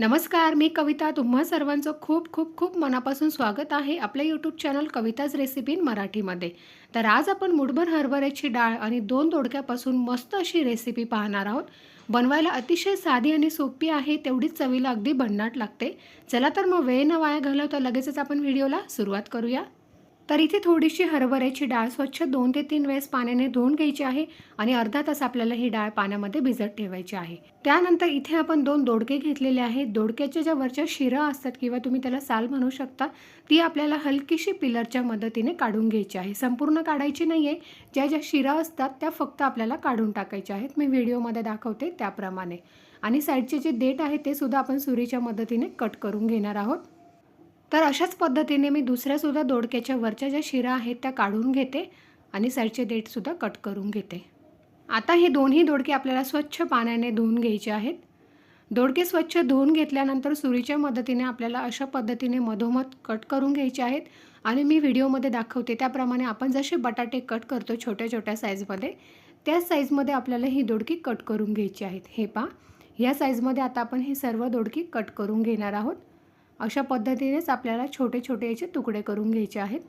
नमस्कार मी कविता. तुम्हा सर्वांचं खूप खूप खूप मनापासून स्वागत आहे आपल्या YouTube channel Kavita's recipe in मराठीमध्ये. तर आज आपण मुठभर हरभऱ्याची डाळ आणि दोन दोडक्यापासून मस्त अशी रेसिपी पाहणार आहोत. बनवायला अतिशय साधी आणि सोपी आहे तेवढीच चवीला अगदी भन्नाट लागते. चला तर मग वेळ न वाया घालवता लगेचच आपण व्हिडिओला सुरुवात करूया. तर इथे थोडीशी हरभऱ्याची डाळ स्वच्छ दोन ते तीन वेळेस पाण्याने धुवून घ्यायची आहे आणि अर्धा तास आपल्याला ही डाळ पाण्यामध्ये भिजत ठेवायची आहे. त्यानंतर इथे आपण दोन दोडके घेतलेले आहेत. दोडक्याच्या ज्या वरच्या शिरा असतात किंवा तुम्ही त्याला साल म्हणू शकता ती आपल्याला हलकीशी पिलरच्या मदतीने काढून घ्यायची आहे. संपूर्ण काढायची नाही आहे ज्या ज्या शिरा असतात त्या फक्त आपल्याला काढून टाकायच्या आहेत. मी व्हिडिओमध्ये दाखवते त्याप्रमाणे. आणि साईडचे जे देठ आहे ते सुद्धा आपण सुरीच्या मदतीने कट करून घेणार आहोत. तर अशाच पद्धतीने मी दुसऱ्यासुद्धा दोडक्याच्या वरच्या ज्या शिरा आहेत त्या काढून घेते आणि साईडचे देठसुद्धा कट करून घेते. आता हे दोन्ही दोडके आपल्याला स्वच्छ पाण्याने धुवून घ्यायचे आहेत. दोडके स्वच्छ धुवून घेतल्यानंतर सुरीच्या मदतीने आपल्याला अशा पद्धतीने मधोमध कट करून घ्यायचे आहेत. आणि मी व्हिडिओमध्ये दाखवते त्याप्रमाणे आपण जसे बटाटे कट करतो छोट्या छोट्या साईजमध्ये त्याच साईजमध्ये आपल्याला ही दोडकी कट करून घ्यायची आहेत. हे पा ह्या साईजमध्ये आता आपण ही सर्व दोडकी कट करून घेणार आहोत. अशा पद्धतीनेच आपल्याला छोटे छोटे याचे तुकडे करून घ्यायचे आहेत.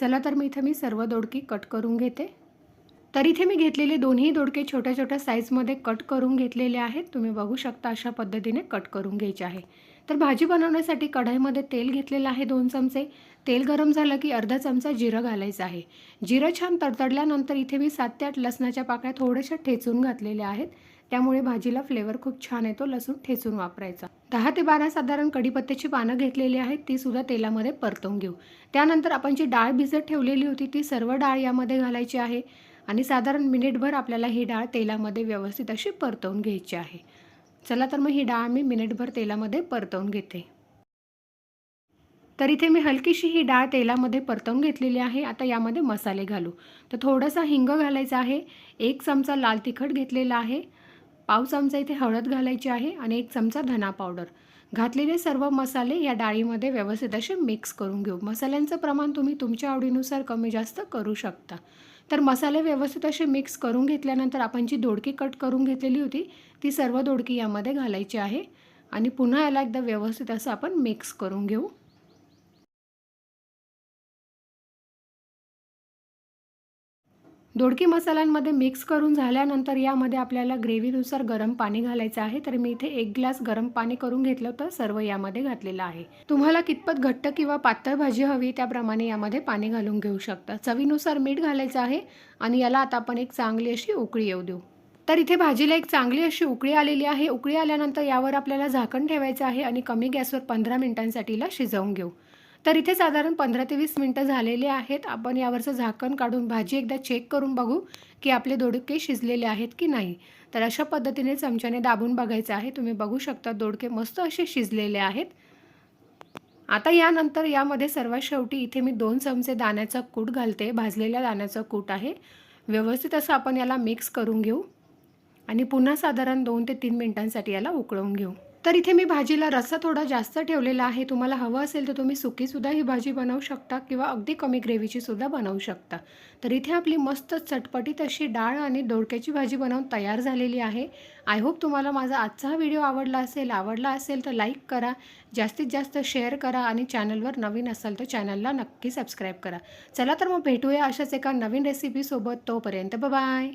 चला तर मी इथं मी सर्व दोडकी कट करून घेते. तर इथे मी घेतलेले दोन्ही दोडके छोट्या छोट्या साईजमध्ये कट करून घेतलेले आहेत. तुम्ही बघू शकता अशा पद्धतीने कट करून घ्यायचे आहे. तर भाजी बनवण्यासाठी कढईमध्ये तेल घेतलेलं आहे दोन चमचे. तेल गरम झालं की अर्धा चमचा जिरं घालायचं आहे. जिरं छान तडतडल्यानंतर इथे मी सात ते आठ लसणाच्या पाकळ्या थोड्याशा ठेचून घातलेल्या आहेत. त्यामुळे भाजीला फ्लेवर खूप छान येतो. लसूण ठेचून वापरायचा. दहा ते बारा साधारण कढीपत्त्याची पानं घेतलेली आहेत ती सुद्धा तेलामध्ये परतवून घेऊ. त्यानंतर आपण जी डाळ भिजत ठेवलेली होती ती सर्व डाळ यामध्ये घालायची आहे आणि साधारण मिनिटभर आपल्याला ही डाळ तेलामध्ये व्यवस्थित अशी परतवून घ्यायची आहे. चला तर मग ही डाळ मी मिनिटभर तेलामध्ये परतवून घेते. तर इथे मी हलकीशी ही डाळ तेलामध्ये परतवून घेतलेली आहे. आता यामध्ये मसाले घालू. तर थोडासा हिंग घालायचा आहे. एक चमचा लाल तिखट घेतलेला आहे. पाव चमचा इथे हळद घालायची आहे आणि एक चमचा धना पावडर. घातलेले सर्व मसाले या डाळीमध्ये व्यवस्थित असे मिक्स करून घेऊ. मसाल्यांचं प्रमाण तुम्ही तुमच्या आवडीनुसार कमी जास्त करू शकता. तर मसाले व्यवस्थित असे मिक्स करून घेतल्यानंतर आपण जी दोडकी कट करून घेतलेली होती ती सर्व दोडकी यामध्ये घालायची आहे. आणि पुन्हा याला एकदा व्यवस्थित असं आपण मिक्स करून घेऊ. दोडकी मसाल्यांमध्ये मिक्स करून झाल्यानंतर यामध्ये आपल्याला ग्रेव्हीनुसार गरम पाणी घालायचं आहे. तर मी इथे एक ग्लास गरम पाणी करून घेतलं होतं. सर्व यामध्ये घातलेलं आहे. तुम्हाला कितपत घट्ट किंवा पातळ भाजी हवी त्याप्रमाणे यामध्ये पाणी घालून घेऊ शकता. चवीनुसार मीठ घालायचं आहे आणि याला आता आपण एक चांगली अशी उकळी येऊ देऊ. तर इथे भाजीला एक चांगली अशी उकळी आलेली आहे. उकळी आल्यानंतर यावर आपल्याला झाकण ठेवायचं आहे आणि कमी गॅसवर पंधरा मिनिटांसाठीला शिजवून घेऊ. तर इथे साधारण पंधरा ते वीस मिनटं झालेले आहेत. आपण यावरचं झाकण काढून भाजी एकदा चेक करून बघू की आपले दोडके शिजलेले आहेत की नाही. तर अशा पद्धतीने चमच्याने दाबून बघायचं आहे. तुम्ही बघू शकता दोडके मस्त असे शिजलेले आहेत. आता यानंतर यामध्ये सर्वात शेवटी इथे मी दोन चमचे दाण्याचा कूट घालते. भाजलेल्या दाण्याचा कूट आहे. व्यवस्थित असं आपण याला मिक्स करून घेऊ. आणि पुन्हा साधारण दोन ते तीन मिनटांसाठी याला उकळवून घेऊ. तर इथे मी भाजीला रस्सा थोडा जास्त ठेवलेला आहे. तुम्हाला हवं असेल तर तुम्ही सुकीसुद्धा ही भाजी बनवू शकता किंवा अगदी कमी ग्रेव्हीची सुद्धा बनवू शकता. तर इथे आपली मस्त चटपटीत अशी डाळ आणि दोडक्याची भाजी बनवून तयार झालेली आहे. आय होप तुम्हाला माझा आजचा हा व्हिडिओ आवडला असेल आवडला असेल तर लाईक करा जास्तीत जास्त शेअर करा आणि चॅनलवर नवीन असाल तर चॅनलला नक्की सबस्क्राईब करा. चला तर मग भेटूया अशाच एका नवीन रेसिपीसोबत तोपर्यंत बाय